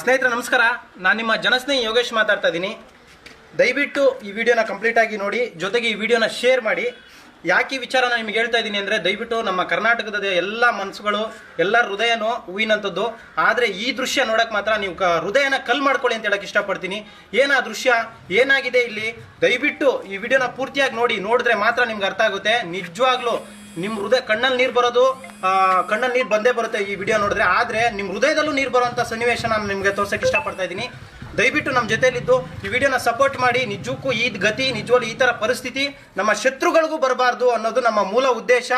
ಸ್ನೇಹಿತರೆ, ನಮಸ್ಕಾರ. ನಾನು ನಿಮ್ಮ ಜನಸ್ನೇಹಿ ಯೋಗೇಶ್ ಮಾತಾಡ್ತಾ ಇದ್ದೀನಿ ದಯವಿಟ್ಟು ಈ ವಿಡಿಯೋನ ಕಂಪ್ಲೀಟಾಗಿ ನೋಡಿ, ಜೊತೆಗೆ ಈ ವಿಡಿಯೋನ ಶೇರ್ ಮಾಡಿ. ಯಾಕೆ ಈ ವಿಚಾರ ನಾನು ನಿಮ್ಗೆ ಹೇಳ್ತಾ ಇದ್ದೀನಿ ಅಂದರೆ, ದಯವಿಟ್ಟು ನಮ್ಮ ಕರ್ನಾಟಕದ ಎಲ್ಲ ಮನಸ್ಸುಗಳು, ಎಲ್ಲ ಹೃದಯನೂ ಹೂವಿನಂಥದ್ದು. ಆದರೆ ಈ ದೃಶ್ಯ ನೋಡೋಕೆ ಮಾತ್ರ ನೀವು ಕ, ಹೃದಯನ ಕಲ್ ಮಾಡ್ಕೊಳ್ಳಿ ಅಂತ ಹೇಳಕ್ಕೆ ಇಷ್ಟಪಡ್ತೀನಿ. ಏನು ಆ ದೃಶ್ಯ? ಏನಾಗಿದೆ ಇಲ್ಲಿ? ದಯವಿಟ್ಟು ಈ ವಿಡಿಯೋನ ಪೂರ್ತಿಯಾಗಿ ನೋಡಿ, ನೋಡಿದ್ರೆ ಮಾತ್ರ ನಿಮ್ಗೆ ಅರ್ಥ ಆಗುತ್ತೆ. ನಿಜವಾಗ್ಲೂ ನಿಮ್ಮ ಹೃದಯ ಕಣ್ಣಲ್ಲಿ ನೀರು ಬರೋದು ಕಣ್ಣಲ್ಲಿ ನೀರು ಬಂದೇ ಬರುತ್ತೆ ಈ ವಿಡಿಯೋ ನೋಡಿದ್ರೆ. ಆದರೆ ನಿಮ್ಮ ಹೃದಯದಲ್ಲೂ ನೀರು ಬರುವಂಥ ಸನ್ನಿವೇಶ ನಾನು ನಿಮಗೆ ತೋರ್ಸೋಕೆ ಇಷ್ಟಪಡ್ತಾ ಇದ್ದೀನಿ. ದಯವಿಟ್ಟು ನಮ್ಮ ಜೊತೆಯಲ್ಲಿದ್ದು ಈ ವಿಡಿಯೋನ ಸಪೋರ್ಟ್ ಮಾಡಿ, ನಿಜಕ್ಕೂ ಈ ಗತಿ ನಿಜವಾಗ್ಲೂ ಈ ಥರ ಪರಿಸ್ಥಿತಿ ನಮ್ಮ ಶತ್ರುಗಳಿಗೂ ಬರಬಾರ್ದು ಅನ್ನೋದು ನಮ್ಮ ಮೂಲ ಉದ್ದೇಶ.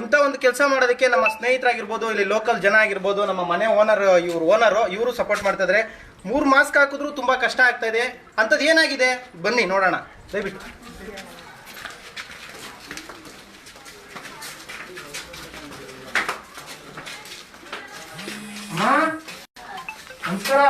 ಇಂಥ ಒಂದು ಕೆಲಸ ಮಾಡೋದಕ್ಕೆ ನಮ್ಮ ಸ್ನೇಹಿತರಾಗಿರ್ಬೋದು, ಇಲ್ಲಿ ಲೋಕಲ್ ಜನ ಆಗಿರ್ಬೋದು, ನಮ್ಮ ಮನೆ ಓನರ್ ಇವರು ಓನರು ಇವರು ಸಪೋರ್ಟ್ ಮಾಡ್ತಾ ಇದ್ದಾರೆ ಮೂರು ಮಾಸ್ಕ್ ಹಾಕಿದ್ರು ತುಂಬ ಕಷ್ಟ ಆಗ್ತಾ ಇದೆ. ಅಂಥದ್ದು ಏನಾಗಿದೆ? ಬನ್ನಿ, ನೋಡೋಣ. ದಯವಿಟ್ಟು. ನಮಸ್ಕಾರ.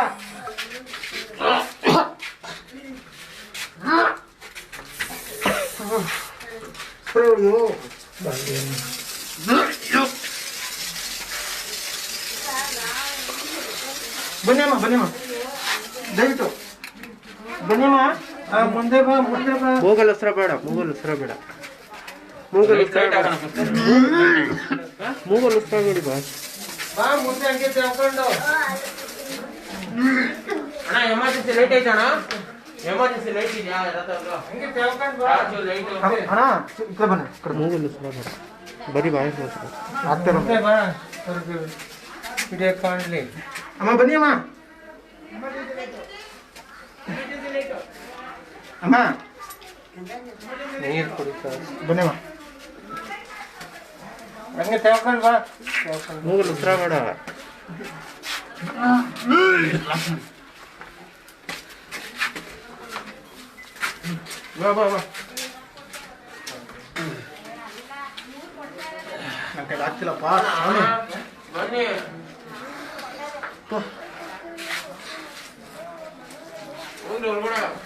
ಬನ್ನಿಯಮ್ಮ ಬನ್ನಿಯಮ್ಮ ದಯವಿಟ್ಟು. ಬನ್ನಿಯಮ್ಮ ಆ, ಮುಂದೆ ಬಾ ಮುಂದೆ ಬಾ. ಮೂಗಲ್ ಹಸ್ರ ಬೇಡ ಮೂಗಲ್ ಹಸ್ರ ಬೇಡ. ಮೂಗಲ್ ಹಸ್ರ ಬೇಡ. ಮೂಗಲ್ ಹಸ್ರ ಬೇಡಿ ಬಾ. ಬಾ ಮುಂದೆ ಹಂಗೆ ತಿಳ್ಕೊಂಡು ಅಣ್ಣ ಎಮರ್ಜೆನ್ಸಿ ಲೈಟ್ ಐತೆ ಅಣ್ಣ ಎಮರ್ಜೆನ್ಸಿ ಲೈಟ್ ಇದೆಯಾ ಹಂಗೆ ತಿಳ್ಕೊಂಡು ಬಾ ಅಣ್ಣ ಈ ಕಡೆ ಬನ್ನಿ ಮೂಗಲ್ ಹೆಸರ ಬೇಡ ಬರೀ ಬಾಯಿ ಮಾತ್ರ ಆಗ್ತಾರ ಮುಂದೆ ಬಾ ಸ್ವಲ್ಪ ವಿಡಿಯೋ ಕಾಣಲಿ ಅಮ್ಮ ಬನ್ನಿ ಅಮ್ಮ ಅಮ್ಮ ನೀರು ಕುಡಿತಾರೆ ಬನ್ನಿ ಅಮ್ಮ ಹಂಗೆ ತಗೊಂಡ್ ಬಾ. ತಗೊಂಡ್ ಮೂಗಲ್ ಹೆಸರ ಬೇಡ ಬಾ ಬಾ ಬಾ. ನನ್ನ ಕೈಲಿ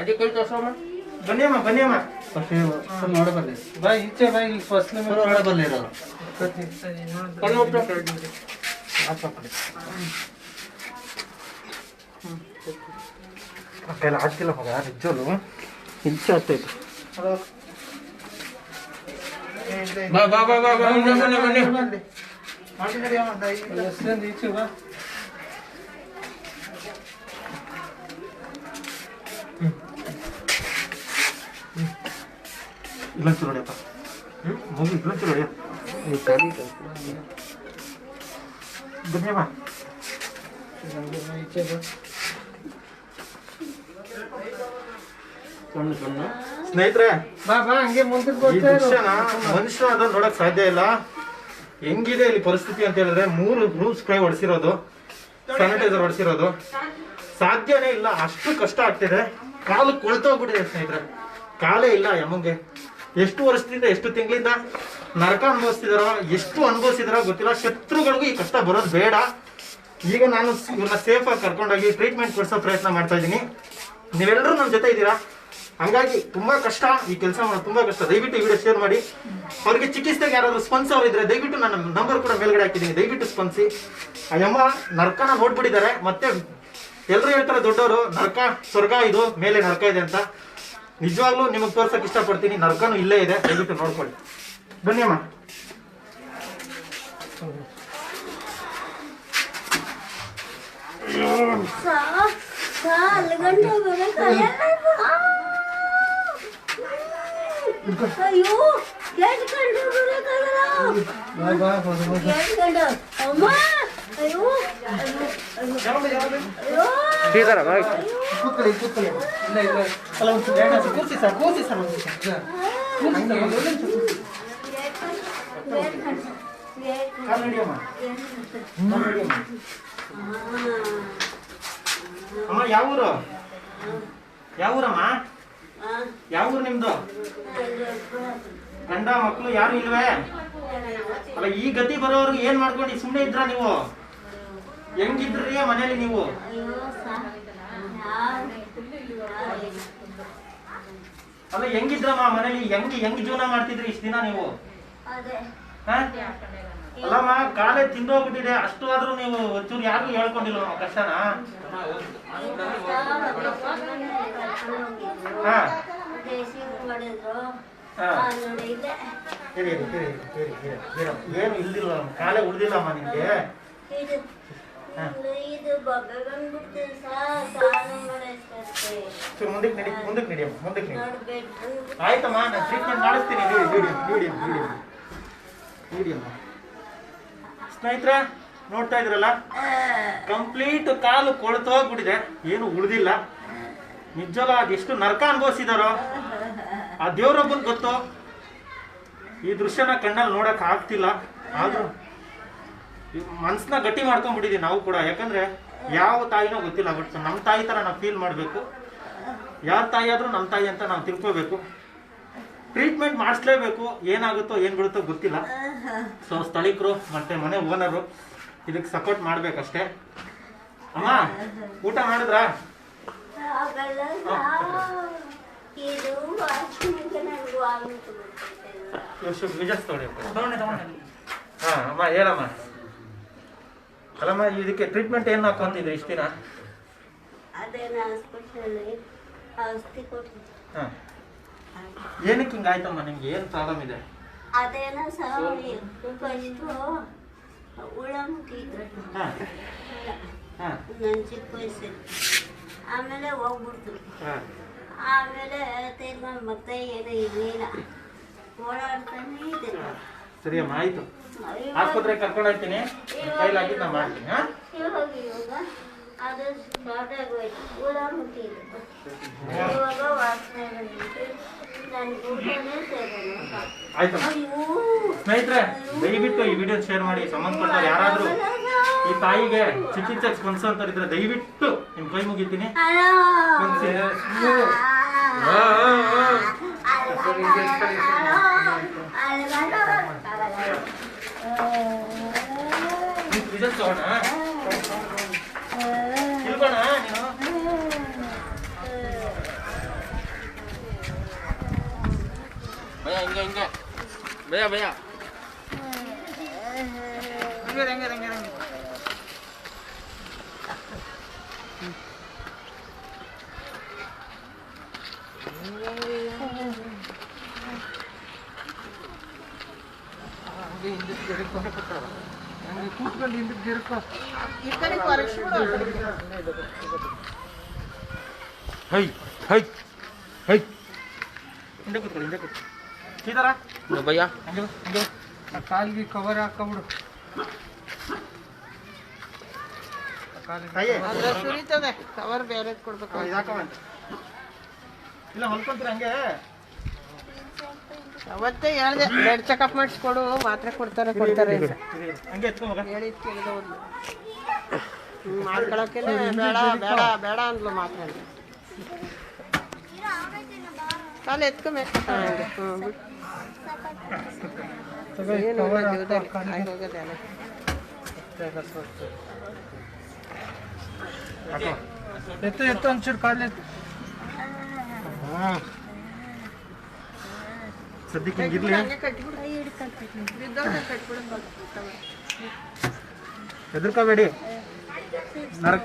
ಕೈಲಿ ಬನ್ನಿ ಅಮ್ಮ. ಬನ್ನಿ ಅಮ್ಮ ದಯವಿಟ್ಟು ಹಂಗೆ ಬಾ ಇಲ್ಲಿ ಹೊಸಲು ತಕ್ಕ ಬೇಗ ಬೇಗ ಬಾ ಅದೇ ಕೈ ತೋರ್ಸ್ ಕೈ ತೋರ್ಸ ಅದೇ ಕೈ ತೋರ್ಸಮ್ಮ ಬನ್ನಿ ಅಮ್ಮ ಬನ್ನಿ ಅಮ್ಮ ನೋಡಬಲ್ಲಿ ಬಾ ಈಚೆ ಬಾ ಇಲ್ಲಿ ಫಸ್ಲು ಮೇಲೆ ನೋಡಬಲ್ಲಿ ಇರೋರು ಕಣ್ಣು ಮುಚ್ಚು. ನನ್ನ ಕೈಲಿ ಆಗ್ತಿಲ್ಲ ಮಗ ನಿಜವಲ್ಲೂ ಇಚ್ಛೆ ಆಗ್ತೈತೆ ಬಾ ಬಾ ಬಾ ಬಾ ಬಾ ಬನ್ನಿ ಬನ್ನಿ ಬನ್ನಿ. ಎಷ್ಟೊಂದು ಈಚೆ ಬಾ. ನೋಡಿಯಪ್ಪ ಮಗು ಕಣ್ಣು ಸ್ನೇಹಿತರೆ ಬಾ ಬಾ ಹಂಗೆ ಮುಂದೆ ದೃಶ್ಯನ ಮನುಷ್ಯನ ಅದನ್ನ ನೋಡಕ್ ಸಾಧ್ಯ ಇಲ್ಲ. ಹೆಂಗಿದೆ ಇಲ್ಲಿ ಪರಿಸ್ಥಿತಿ ಅಂತ ಹೇಳಿದ್ರೆ ಮೂರು ಗ್ರೂಪ್ ಸ್ಪ್ರೇ ಹೊಡಿಸಿರೋದು ಸ್ಯಾನಿಟೈಸರ್ ಹೊಡಿಸಿರೋದು. ಸಾಧ್ಯನೇ ಇಲ್ಲ ಅಷ್ಟು ಕಷ್ಟ ಆಗ್ತಿದೆ. ಕಾಲು ಕೊಳ್ತೋಗ್ಬಿಟ್ಟಿದೆ ಸ್ನೇಹಿತರೆ. ಕಾಲೇ ಇಲ್ಲ ಯಮಂಗೆ. ಎಷ್ಟು ವರ್ಷದಿಂದ, ಎಷ್ಟು ತಿಂಗಳಿಂದ ನರಕ ಅನುಭವಿಸ್ತಿದಾರೋ, ಎಷ್ಟು ಅನುಭವಿಸಿದಾರೋ ಗೊತ್ತಿಲ್ಲ. ಶತ್ರುಗಳಿಗೂ ಈ ಕಷ್ಟ ಬರೋದು ಬೇಡ. ಈಗ ನಾನು ಇವ್ರನ್ನ ಸೇಫ್ ಆಗಿ ಕರ್ಕೊಂಡೋಗಿ ಟ್ರೀಟ್ಮೆಂಟ್ ಕೊಡ್ಸೋ ಪ್ರಯತ್ನ ಮಾಡ್ತಾ ಇದ್ದೀನಿ. ನೀವೆಲ್ಲರೂ ನಮ್ಮ ಜೊತೆ ಇದ್ದೀರಾ? ಹಂಗಾಗಿ ತುಂಬಾ ಕಷ್ಟ. ಈ ಕೆಲಸ ಮಾಡೋದು ತುಂಬಾ ಕಷ್ಟ. ದಯವಿಟ್ಟು ಈ ವಿಡಿಯೋ ಶೇರ್ ಮಾಡಿ. ಅವ್ರಿಗೆ ಚಿಕಿತ್ಸೆಗೆ ಯಾರಾದ್ರು ಸ್ಪಂದಿಸೋರು ಇದ್ರೆ ದಯವಿಟ್ಟು ನನ್ನ ನಂಬರ್ ಕೂಡ ಮೇಲ್ಗಡೆ ಹಾಕಿದ್ದೀನಿ. ದಯವಿಟ್ಟು ಸ್ಪಂದಿಸಿ ಅಯ್ಯಮ್ಮ ಯಮ್ಮ ನರ್ಕನ ನೋಡ್ಬಿಟ್ಟಿದ್ದಾರೆ. ಮತ್ತೆ ಎಲ್ಲರೂ ಹೇಳ್ತಾರೆ ದೊಡ್ಡವರು, ನರ್ಕ, ಸ್ವರ್ಗ ಇದು, ಮೇಲೆ ನರ್ಕ ಇದೆ ಅಂತ. ನಿಜವಾಗ್ಲೂ ನಿಮಗೆ ತೋರ್ಸಕ್ ಇಷ್ಟಪಡ್ತೀನಿ. ನರ್ಕನು ಇಲ್ಲೇ ಇದೆ. ದಯವಿಟ್ಟು ನೋಡ್ಕೊಳ್ಳಿ. ಬನ್ನಿ ಅಮ್ಮ. ಅಯ್ಯೋ ಶ್ರೀಧರ ಕೂತ್ಕೊಳ್ಳಿ ಕೂತ್ಕೊಳ್ಳಿ ಇಲ್ಲ ಇಲ್ಲ. ಅಲ್ಲ ಒಂದು ಎರಡು ಸರ್, ಕೂರ್ಸಿ ಸರ್ ಒಂದು. ಅಮ್ಮ. ಯಾವ ಊರು? ಯಾವ ಊರಮ್ಮ? ಯಾವ ಊರು ನಿಮ್ದು? ಗಂಡ ಮಕ್ಕಳು ಯಾರು ಇಲ್ವೇ? ಅಲ್ಲ, ಈ ಗತಿ ಬರೋರ್ಗೆ ಏನ್ ಮಾಡ್ಕೊಂಡು ಸುಮ್ಮನೆ ಇದ್ರ ನೀವು? ಹೆಂಗಿದ್ರಿ ಮನೇಲಿ ನೀವು? ಅಲ್ಲ ಹೆಂಗಿದ್ರಮ್ಮ ಮನೇಲಿ? ಹೆಂಗ್ ಹೆಂಗ್ ಜೀವನ ಮಾಡ್ತಿದ್ರಿ ಇಷ್ಟ ದಿನ ನೀವು? ಅಲ್ಲಮ್ಮ ಕಾಲೇ ತಿಂದೋಗ್ಬಿಟ್ಟಿದೆ. ಅಷ್ಟು ಆದ್ರೂ ನೀವು ಒಂಚೂರು ಯಾರಿಗೂ ಹೇಳ್ಕೊಂಡಿಲ್ಲ ನಮ್ಮ ಕಷ್ಟನ. ಏನು ಇಲ್ದಿಲ್ಲ ಕಾಲೇ ಉಳ್ದಿಲ್ಲಮ್ಮ ನಿಮ್ಗೆ? ಇದು ಸರ್ ಮುಂದಕ್ಕೆ ನಡಿ ಮುಂದಕ್ಕೆ ನಡಿ ಮುಂದಕ್ಕೆ ನಡಿ. ಆಯ್ತಮ್ಮ ನಾನು ಟ್ರೀಟ್ಮೆಂಟ್ ಮಾಡಿಸ್ತೀನಿ ನೋಡಿ ವಿಡಿಯೋ ಸ್ನೇಹಿತರೆ ನೋಡ್ತಾ ಇದ್ರಲ್ಲ? ಕಂಪ್ಲೀಟ್ ಕಾಲು ಕೊಳ್ತು ಹೋಗ್ಬಿಟ್ಟಿದೆ. ಏನು ಉಳಿದಿಲ್ಲ. ನಿಜವಲ್ಲ ಅದೆಷ್ಟು ನರಕ ಅನುಭವಿಸಿದಾರೋ ಆ ದೇವ್ರೊಬ್ಬನ್ ಗೊತ್ತು. ಈ ದೃಶ್ಯನ ಕಣ್ಣಲ್ಲಿ ನೋಡಕ್ ಆಗ್ತಿಲ್ಲ. ಆದ್ರೂ ಮನ್ಸನ್ನ ಗಟ್ಟಿ ಮಾಡ್ಕೊಂಡ್ಬಿಟ್ಟಿದೀವಿ ನಾವು ಕೂಡ. ಯಾಕಂದ್ರೆ ಯಾವ ತಾಯಿನೋ ಗೊತ್ತಿಲ್ಲ ಬಟ್ ನಮ್ಮ ತಾಯಿ ತರ ನಾವು ಫೀಲ್ ಮಾಡಬೇಕು. ಯಾರ ತಾಯಿ ಆದ್ರೂ ನಮ್ಮ ತಾಯಿ ಅಂತ ನಾವು ತಿಳ್ಕೋಬೇಕು. ಟ್ರೀಟ್ಮೆಂಟ್ ಮಾಡಿಸ್ಲೇಬೇಕು. ಏನಾಗುತ್ತೋ ಏನ್ ಬಿಡುತ್ತೋ ಗೊತ್ತಿಲ್ಲ. ಸೊ ಸ್ಥಳೀಕರು ಮತ್ತೆ ಮನೆ ಓನರು ಇದಕ್ಕೆ ಸಪೋರ್ಟ್ ಮಾಡ್ಬೇಕಷ್ಟೇ. ಅಮ್ಮ ಊಟ ಮಾಡಿದ್ರ? ಹಾ ಅಮ್ಮ ಹೇಳಮ್ಮ. ಅಲ್ಲಮ್ಮ ಇದಕ್ಕೆ ಟ್ರೀಟ್ಮೆಂಟ್ ಏನು ಹಾಕೊಂತಿದ್ರಿ ಇಷ್ಟು ದಿನ? ಅದೇನ ಹಾಸ್ಪಿಟಲ್ಲಿ ಔಷಧಿ ಕೊಟ್ಟಿದ್ರು ಹಾ. ಏನಕ್ಕೆ ಹಿಂಗಾಯ್ತಮ್ಮ ನಿಮ್ಗೆ? ಏನು ಪ್ರಾಬ್ಲಮ್ ಇದೆ? ಅದೇನ ಸಾವಳಿ ಫಸ್ಟು ಹುಳ ಮುಟ್ಟಿದ್ರು ಹಾಂ. ಹಾ. ನನ್ನ ಚಿಕ್ಕ ವಯಸ್ಸಲ್ಲಿ. ಆಮೇಲೆ ಹೋಗ್ಬಿಡ್ತು. ಹಾಂ. ಆಮೇಲೆ ತಿರ್ಗ ಮತ್ತೆ ಏನೋ ಇರಲಿಲ್ಲ. ಓಡಾಡ್ತಾನೆ ಇದೆ. ಸರಿಯಮ್ಮ ಆಯ್ತು. ಆಸ್ಪತ್ರೆಗೆ ಕರ್ಕೊಂಡು ಹೋಗ್ತೀನಿ. ಕೈಲಾಗಿದ್ದು ನಾ ಮಾಡ್ತೀನಿ ಹಾಂ? ಆಯ್ತಮ್ಮ ಸ್ನೇಹಿತರೆ ದಯವಿಟ್ಟು ಈ ವಿಡಿಯೋ ಶೇರ್ ಮಾಡಿ ಸಂಬಂಧಪಟ್ಟ ಯಾರಾದ್ರೂ ಈ ತಾಯಿಗೆ ಚಿಕಿತ್ಸೆಗೆ ಸ್ಪಂದಿಸೋಂಥವ್ರು ಇದ್ದರೆ ದಯವಿಟ್ಟು ನಿಮ್ ಕೈ ಮುಗಿತೀನಿ. ಸ್ಪಂದಿಸಿ. ಆ, ಆ, ಆ. ನೀನ್ ವಿಜಯ್ ತಗೋಣ ತಿಳ್ಕೊಣ ನೀನು ಭಯ ಹಿಂಗೆ ಹಿಂಗೆ ಭಯ ಭಯ ಕೂತ್ಕೊಂಡು ಹಿಂದಕ್ಕೆ ತಿರ್ಕೋ ಹೈ ಹೈ ಹೈ ಹಿಂದೆ ಕೂತ್ಕೊಳ್ಳಿ ಹಿಂದೆ ಕೂತ್ಕೊಳ್ಳಿ ಸೀತಾರ ಭಯ ಹಂಗೆ ಬಾ, ಹಂಗೆ ಬಾ. ಆ ಕಾಲ್ಗೆ ಕವರ್ ಹಾಕೊಂಬಿಡು ತಾಯಿ ಸುರಿತದೆ ಕವರ್ ಬೇರೆ ಕೊಡ್ಬೇಕು ಇದು ಹಾಕಮ್ಮ. ಇಲ್ಲ ಹೊಲ್ಕೊಂತೀರ ಹಂಗೆ ಅವತ್ತೇ ಹೇಳ್ದೆ ಬ್ಲಡ್ ಚೆಕಪ್ ಮಾಡಿಸ್ಕೊಡು ಮಾತ್ರೆ ಕೊಡ್ತಾರೆ ಕೊಡ್ತಾರೆ ಹೇಳಿದ್ ಕೇಳಿದ ಹೋದ್ಲು ಮಾಡ್ಕೊಳಕ್ಕೆ ಬೇಡ ಬೇಡ ಬೇಡ ಅಂದ್ಲು ಮಾತ್ರೆ ಕಾಲು ಎತ್ಕೊಬೇಕು ಏನು ಎತ್ತು ಎತ್ತು ಒಂಚೂರು ಕಾಲು ಎತ್ತು. ಹಾ. ಸದ್ಯಕ್ಕೆ ಹಿಂಗಿರ್ಲಿ. ಹೆದರ್ಕೋಬೇಡಿ. ನರಕ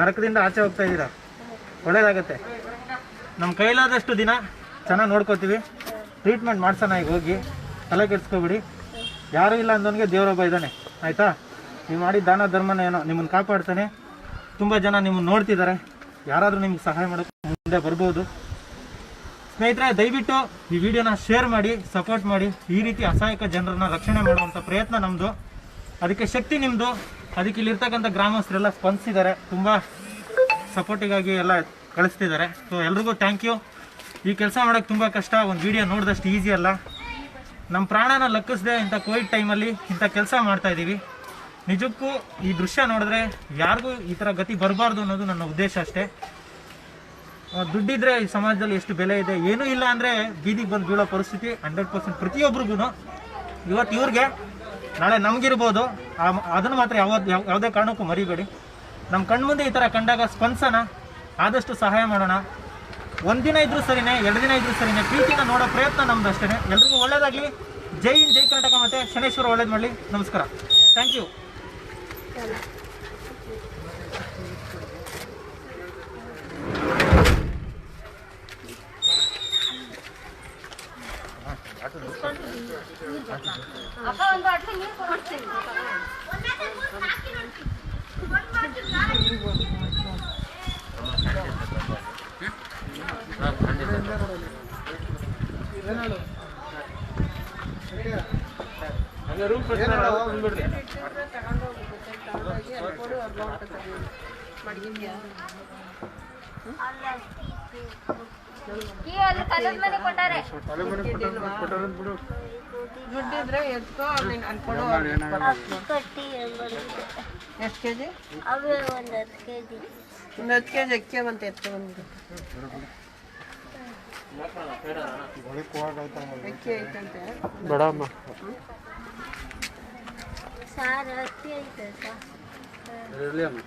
ನರಕದಿಂದ ಆಚೆ ಹೋಗ್ತಾ ಇದ್ದೀರಾ? ಒಳ್ಳೇದಾಗತ್ತೆ. ನಮ್ಮ ಕೈಲಾದಷ್ಟು ದಿನ ಚೆನ್ನಾಗಿ ನೋಡ್ಕೋತೀವಿ. ಟ್ರೀಟ್ಮೆಂಟ್ ಮಾಡ್ಸೋಣ ಈಗ ಹೋಗಿ. ತಲೆ ಕೆಡ್ಸ್ಕೊಬಿಡಿ. ಯಾರೂ ಇಲ್ಲ ಅಂದವನಿಗೆ ದೇವರೊಬ್ಬ ಇದ್ದಾನೆ. ಆಯಿತಾ? ನೀವು ಮಾಡಿ ದಾನ ಧರ್ಮನ ಏನೋ ನಿಮ್ಮನ್ನು ಕಾಪಾಡ್ತಾನೆ. ತುಂಬ ಜನ ನಿಮ್ಮನ್ನು ನೋಡ್ತಿದ್ದಾರೆ. ಯಾರಾದರೂ ನಿಮ್ಗೆ ಸಹಾಯ ಮಾಡೋಕ್ಕೆ ಮುಂದೆ ಬರ್ಬೋದು. ಸ್ನೇಹಿತರೆ, ದಯವಿಟ್ಟು ಈ ವಿಡಿಯೋನ ಶೇರ್ ಮಾಡಿ ಸಪೋರ್ಟ್ ಮಾಡಿ. ಈ ರೀತಿ ಅಸಹಾಯಕ ಜನರನ್ನ ರಕ್ಷಣೆ ಮಾಡುವಂಥ ಪ್ರಯತ್ನ ನಮ್ಮದು ಅದಕ್ಕೆ ಶಕ್ತಿ ನಿಮ್ಮದು ಅದಕ್ಕೆ ಇಲ್ಲಿರ್ತಕ್ಕಂಥ ಗ್ರಾಮಸ್ಥರೆಲ್ಲ ಸ್ಪಂದಿಸಿದ್ದಾರೆ. ತುಂಬ ಸಪೋರ್ಟಿಗಾಗಿ ಎಲ್ಲ ಕಳಿಸ್ತಿದ್ದಾರೆ. ಸೊ ಎಲ್ರಿಗೂ ಥ್ಯಾಂಕ್ ಯು ಈ ಕೆಲಸ ಮಾಡೋಕ್ಕೆ ತುಂಬ ಕಷ್ಟ. ಒಂದು ವಿಡಿಯೋ ನೋಡಿದಷ್ಟು ಈಸಿ ಅಲ್ಲ. ನಮ್ಮ ಪ್ರಾಣನ ಲಕ್ಕಿಸ್ದೆ ಇಂಥ ಕೋವಿಡ್ ಟೈಮಲ್ಲಿ ಇಂಥ ಕೆಲಸ ಮಾಡ್ತಾಯಿದ್ದೀವಿ ನಿಜಕ್ಕೂ ಈ ದೃಶ್ಯ ನೋಡಿದ್ರೆ ಯಾರಿಗೂ ಈ ಥರ ಗತಿ ಬರಬಾರ್ದು ಅನ್ನೋದು ನನ್ನ ಉದ್ದೇಶ ಅಷ್ಟೇ. ದುಡ್ಡಿದ್ರೆ ಈ ಸಮಾಜದಲ್ಲಿ ಎಷ್ಟು ಬೆಲೆ ಇದೆ, ಏನೂ ಇಲ್ಲ ಅಂದರೆ ಬೀದಿಗೆ ಬಂದು ಬೀಳೋ ಪರಿಸ್ಥಿತಿ ಹಂಡ್ರೆಡ್ ಪರ್ಸೆಂಟ್ ಪ್ರತಿಯೊಬ್ಬರಿಗೂ ಇವತ್ತು ಇವ್ರಿಗೆ, ನಾಳೆ ನಮಗಿರ್ಬೋದು. ಅದನ್ನು ಮಾತ್ರ ಯಾವ, ಯಾವುದೇ ಕಾರಣಕ್ಕೂ ಮರಿಬೇಡಿ. ನಮ್ಮ ಕಣ್ಮುಂದೆ ಈ ಥರ ಕಂಡಾಗ ಸ್ಪಂದಿಸೋಣ, ಆದಷ್ಟು ಸಹಾಯ ಮಾಡೋಣ. ಒಂದಿನ ಇದ್ರೂ ಸರಿನೇ, ಎರಡು ದಿನ ಇದ್ರೂ ಸರಿನೇ, ಪ್ರೀತಿನ ನೋಡೋ ಪ್ರಯತ್ನ ನಮ್ದು ಅಷ್ಟೇ ಎಲ್ರಿಗೂ ಒಳ್ಳೇದಾಗಲಿ. ಜೈ ಹಿಂದ್, ಜೈ ಕರ್ನಾಟಕ ಮತ್ತು ಶನೇಶ್ವರ ಒಳ್ಳೇದು ಮಾಡಲಿ. ನಮಸ್ಕಾರ. ಥ್ಯಾಂಕ್ ಯು ಅಕ್ಕ ಒಂದು ಅಟ್ಲಿ ನೀರು ಕೊಡ್ತೀನಿ ಹಂಗೆ ರೂಮ್ ಬಂದ್ಬಿಡ್ರಿ ಈ ಅಲ್ಲಿ ಕಲ್ಲದ ಮನೆ ಕೊಟ್ಟಾರೆ ದುಡ್ಡಿದ್ರೆ ಎತ್ಕೋ ನೀನು ಅಲ್ಲಿ ಕೊಡು ಕಟ್ಟಿ ಎಷ್ಟು ಕೆ ಜಿ ಅವೇ ಒಂದು ಹತ್ತು ಕೆ ಜಿ ಒಂದು ಹತ್ತು ಕೆ ಜಿ ಅಕ್ಕಿ ಬಂತ ಎತ್ಕೊ ಬಂದ್ಬಿಡು. ಅಕ್ಕಿ ಐತಂತೆ. ಸಾರು ಅಕ್ಕಿ ಐತೆ ಸರ್ ಇರಲಿ ಅಮ್ಮ